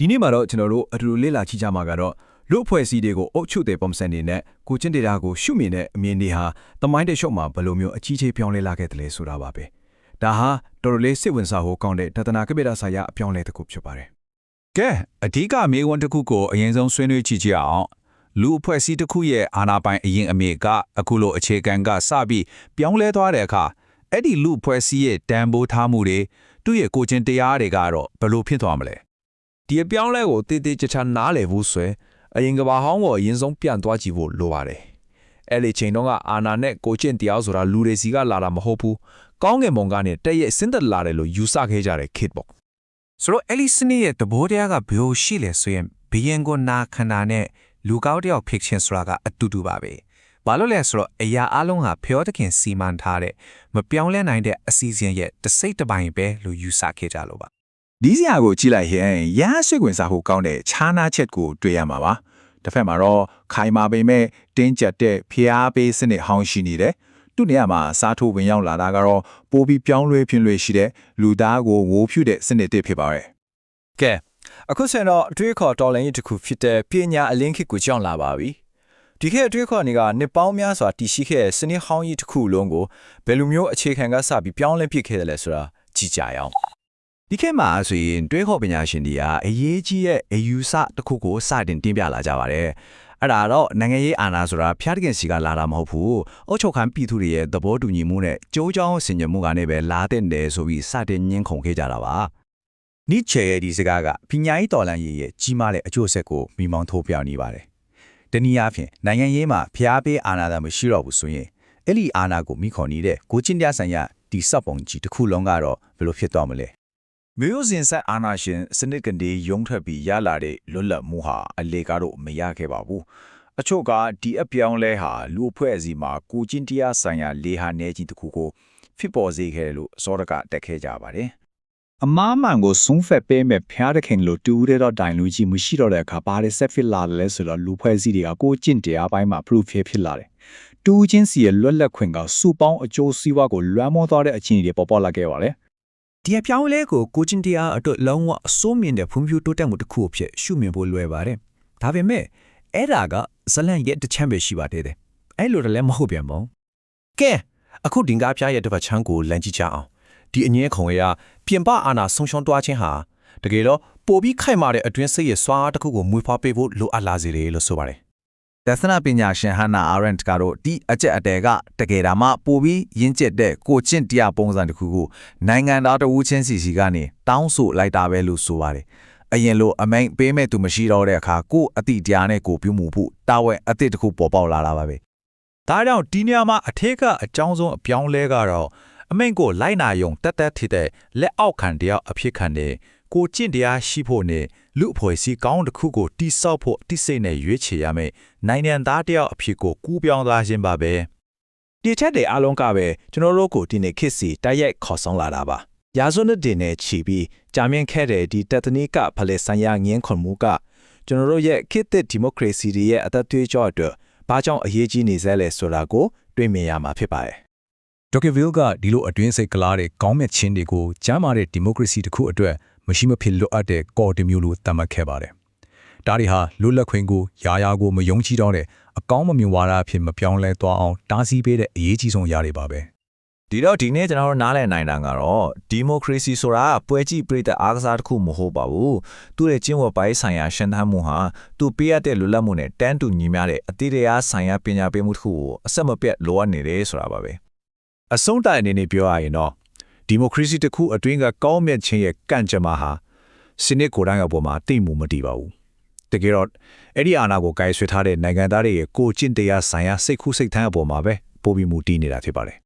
ဒီနေ့မှာတော့ကျွန်တော်တို့အတူတူလေ့လာကြည့်ကြမှာကတော့လူအဖွဲ့အစည်းတွေကိုအုပ်ချုပ်တဲ့ပုံစံတွေနဲ့ကိုချင်းဒေတာကိုရှုမြင်တဲ့အမြင်တွေဟာတမိုင်းတစ်လျှော့မှာဘယ်လိုမျိုးအကြီးကြီးပြောင်းလဲလာခဲ့တယ်လဲဆိုတာပါပဲဒါဟာတော်တော်လေးစိတ်ဝင်စားဖို့ကောင်းတဲ့တသနာကပိတာဆိုင်ရာအပြောင်းလဲတစ်ခုဖြစ်ပါတယ်ကဲအဓိကမေးခွန်းတစ်ခုကိုအရင်ဆုံးဆွေးနွေးကြည့်ကြရအောင်လူအဖွဲ့အစည်းတစ်ခုရဲ့အာဏာပိုင်အရင်အမေကအခုလိုအခြေခံကစပြီးပြောင်းလဲသွားတဲ့အခါအဲ့ဒီလူအဖွဲ့အစည်းရဲ့တန်ဖိုးထားမှုတွေသူ့ရဲ့ကိုယ်ချင်းတရားတွေကတော့ဘယ်လိုဖြစ်သွားမလဲ ဒီအပြောင်းလဲကိုတည်တည်ချာချာနားလည်ဖို့ဆွဲအရင်ကဘာဟောင်းကိုအရင်ဆုံးပြန်သွားကြည့်ဖို့လိုပါတယ်အဲ့ဒီချိန်တုန်းကအာနာနဲ့ကိုကျင့်တရားဆိုတာလူတွေစီကလာတာမဟုတ်ဘူးကောင်းငင်မုံကနေတက်ရဲ့စင်သက်လာတယ်လို့ယူဆခဲ့ကြတဲ့ kid ပေါ့ဆိုတော့အဲ့ဒီစနစ်ရဲ့သဘောတရားကဘယ်လိုရှိလဲဆိုရင်ဘီယန်ကိုနာခန္ဓာနဲ့လူကောက်တယောက်ဖြစ်ချင်းဆိုတာကအတူတူပါပဲ။ဘာလို့လဲဆိုတော့အရာအလုံးဟာဖျောတခင်စီမံထားတဲ့မပြောင်းလဲနိုင်တဲ့အစီအစဉ်ရဲ့တစ်စိတ်တစ်ပိုင်းပဲလို့ယူဆခဲ့ကြလို့ပါ ဒီစရာကိုကြည့်လိုက်ရင်ရဟဆွေဝင်စားဖို့ကောင်းတဲ့ခြားနာချက်ကိုတွေ့ရမှာပါတစ်ဖက်မှာတော့ခိုင်မာပေမဲ့တင်းကျပ်တဲ့ဖျားပေးစနစ်ဟောင်းရှိနေတယ်သူ့နေရာမှာစားထိုးဝင်ရောက်လာတာကတော့ပိုပြီးပြောင်းလဲဖြစ်လွေရှိတဲ့လူသားကိုဝိုးဖြူတဲ့စနစ်တစ်ဖြစ်ပါရဲ့ကဲအခုဆိုရင်တော့အတွေးခေါ်တော်လိုင်းကြီးတစ်ခုဖြစ်တဲ့ပညာအလင်းခေတ်ကိုကြောင်းလာပါပြီဒီခေတ်အတွေးခေါ်တွေကနှစ်ပေါင်းများစွာတည်ရှိခဲ့တဲ့စနစ်ဟောင်းကြီးတစ်ခုလုံးကိုဘယ်လိုမျိုးအခြေခံကစပြီးပြောင်းလဲပြစ်ခဲ့တယ်လဲဆိုတာကြည့်ကြရအောင် ဒီခေတ်မှာဆိုရင်တွေးခေါ်ပညာရှင်တွေကအရေးကြီးရဲ့အယူဆတစ်ခုကိုစတင်တင်ပြလာကြပါတယ်။အဲ့ဒါတော့နိုင်ငံရေးအာဏာဆိုတာဖျားတခင်စီကလာတာမဟုတ်ဘူး။အုတ်ချုပ်ခံပြည်သူတွေရဲ့သဘောတူညီမှုနဲ့ကြိုးကြောင်းဆင်ခြင်မှုကနေပဲလာတဲ့တယ်ဆိုပြီးစတင်ညှင်းခုန်ခဲ့ကြတာပါ။နီချေရဲ့ဒီစကားကပညာရေးတော်လှန်ရေးရဲ့ကြီးမားတဲ့အကျိုးဆက်ကိုမိမောင်းထိုးပြနေပါတယ်။တနည်းအားဖြင့်နိုင်ငံရေးမှာဖျားပေးအာဏာသာမရှိတော့ဘူးဆိုရင်အဲ့ဒီအာဏာကိုမိခေါ်နေတဲ့ကိုချင်းတရားဆိုင်ရာဒီစပ်ပုံကြီးတစ်ခုလုံးကတော့ဘယ်လိုဖြစ်သွားမလဲ။ မျိုးစင်ဆက်အာနာရှင်စနစ်ကနေရုံထွက်ပြီးရလာတဲ့လွတ်လပ်မှုဟာအလေကားတော့မရခဲ့ပါဘူးအချို့ကဒီအပြောင်းလဲဟာလူအဖွဲ့အစည်းမှာကိုချင်းတရားဆိုင်ရာလေဟာနေကြီးတစ်ခုကိုဖြစ်ပေါ်စေခဲ့တယ်လို့စောရကတက်ခဲ့ကြပါတယ်အမားမှန်ကိုဆုံးဖက်ပေးမဲ့ဖျားတဲ့ခင်လို့တူးတဲ့တော့တိုင်လူကြီးမရှိတော့တဲ့အခါဘာတွေဆက်ဖြစ်လာတယ်လဲဆိုတော့လူဖွဲ့စည်းတွေကကိုကျင့်တရားပိုင်းမှာ proof ဖြစ်ဖြစ်လာတယ်တူးချင်းစီရဲ့လွတ်လပ်ခွင့်ကစုပေါင်းအကျိုးစီးပွားကိုလွှမ်းမိုးသွားတဲ့အခြေအနေတွေပေါ်ပေါက်လာခဲ့ပါတယ်။ ဒီအပြောင်းလဲကိုကိုချင်းတရားအတွက်လုံးဝအစိုးမြင်တဲ့ဖွံ့ဖြိုးတိုးတက်မှုတစ်ခုအဖြစ်ရှုမြင်ဖို့လွယ်ပါတယ်။ဒါပေမဲ့အဲ့ဒါကဇလန်ရဲ့တစ်ချမ်းပဲရှိပါသေးတယ်။အဲ့လိုတည်းလည်းမဟုတ်ပြန်ပါဘူးကဲအခုဒင်ကားဖျားရဲ့တစ်ဖက်ချမ်းကိုလမ်းကြည့်ကြအောင်ဒီအငင်းခုံရပြင်ပအာနာဆုံရှုံတွားခြင်းဟာတကယ်တော့ပိုပြီးခိုင်မာတဲ့အတွင်းစိတ်ရဲ့စွာတစ်ခုကိုမွေးဖွားပေးဖို့လိုအပ်လာစေတယ်လို့ဆိုပါတယ် ဒသနာပညာရှင်ဟန်နာအာရန့်ကတော့ဒီအကျက်အတဲကတကယ်ဒါမှပိုပြီးရင့်ကျက်တဲ့ကိုကျင့်တရားပုံစံတစ်ခုကိုနိုင်ငံသားတဦးချင်းစီစီကနေတောင်းဆိုလိုက်တာပဲလို့ဆိုပါတယ်အရင်လိုအမိန်ပေးမဲ့သူမရှိတော့တဲ့အခါကိုအတိတရားနဲ့ကိုပြုမှုဖို့တာဝန်အသစ်တစ်ခုပေါ်ပေါက်လာတာပါပဲဒါကြောင့်ဒီနေရာမှာအထက်ကအကြောင်းဆုံးအပြောင်းလဲကတော့အမိန့်ကိုလိုက်နာယုံတက်တက်ထစ်တဲ့လက်အောက်ခံတရားအဖြစ်ခံတဲ့ ကိုကျင့်တရားရှိဖို့နဲ့လူအဖွဲ့အစည်းကောင်းတစ်ခုကိုတိဆောက်ဖို့တိစိတ်နဲ့ရွေးချယ်ရမယ်နိုင်ငံသားတယောက်အဖြစ်ကိုကူးပြောင်းသွားခြင်းပါပဲဒီချက်တွေအားလုံးကပဲကျွန်တော်တို့ကိုဒီနေ့ခစ်စီတိုက်ရိုက်ခေါ်ဆောင်လာတာပါရာဇဝတ်တွေနဲ့ချီပြီးကြာမြင့်ခဲ့တဲ့ဒီတက်တနီကဖလဲဆိုင်ရာငင်းခွန်မှုကကျွန်တော်တို့ရဲ့ခေတ်သစ်ဒီမိုကရေစီတွေရဲ့အသက်သွေးကြောအတွက်ဘာကြောင့်အရေးကြီးနေစဲလဲဆိုတာကိုတွေ့မြင်ရမှာဖြစ်ပါတယ်ဒေါက်ကဗီလ်ကဒီလိုအတွင်းစိတ်ကလားတဲ့ကောင်းမြတ်ခြင်းတွေကိုကျမ်းမာတဲ့ဒီမိုကရေစီတစ်ခုအတွက် မရှိမဖြစ်လွတ်အပ်တဲ့ကော်တီမျိုးလို့သတ်မှတ်ခဲ့ပါတယ်။ဒါတွေဟာလွတ်လပ်ခွင့်ကိုယာယာကိုမယုံကြည်တော့တဲ့အကောင်းမမြင်ဝါဒအဖြစ်မပြောင်းလဲသွားအောင်တားဆီးပေးတဲ့အရေးကြီးဆုံးအရာတွေပါပဲ။ဒီတော့ဒီနေ့ကျွန်တော်တို့နားလည်နိုင်တာကတော့ဒီမိုကရေစီဆိုတာပွဲကြည့်ပြတဲ့အားကစားတစ်ခုမဟုတ်ပါဘူးသူ့ရဲ့ကျင့်ဝတ်ပိုင်းဆိုင်ရာရှင်းသန်းမှုဟာသူပေးရတဲ့လွတ်လပ်မှုနဲ့တန်းတူညီမျှတဲ့အတိတရားဆိုင်ရာပညာပေးမှုတစ်ခုကိုအဆက်မပြတ်လိုအပ်နေတယ်ဆိုတာပါပဲအဆုံးတိုင်အနေနဲ့ပြောရရင်တော့ ဒီမိုကရေစီတစ်ခုအတွင်းကကောင်းမြတ်ခြင်းရဲ့ကန့်ကြမ္မာဟာစနစ်ကိုယ်တိုင်အပေါ်မှာတိတ်မှုမတည်ပါဘူးတကယ်တော့အဲ့ဒီအာဏာကိုကိုင်ဆွဲထားတဲ့နိုင်ငံသားတွေရဲ့ကိုယ်ကျင့်တရားဆိုင်ရာစိတ်ကူးစိတ်ထမ်းအပေါ်မှာပဲပိုပြီးမူတည်နေတာဖြစ်ပါတယ်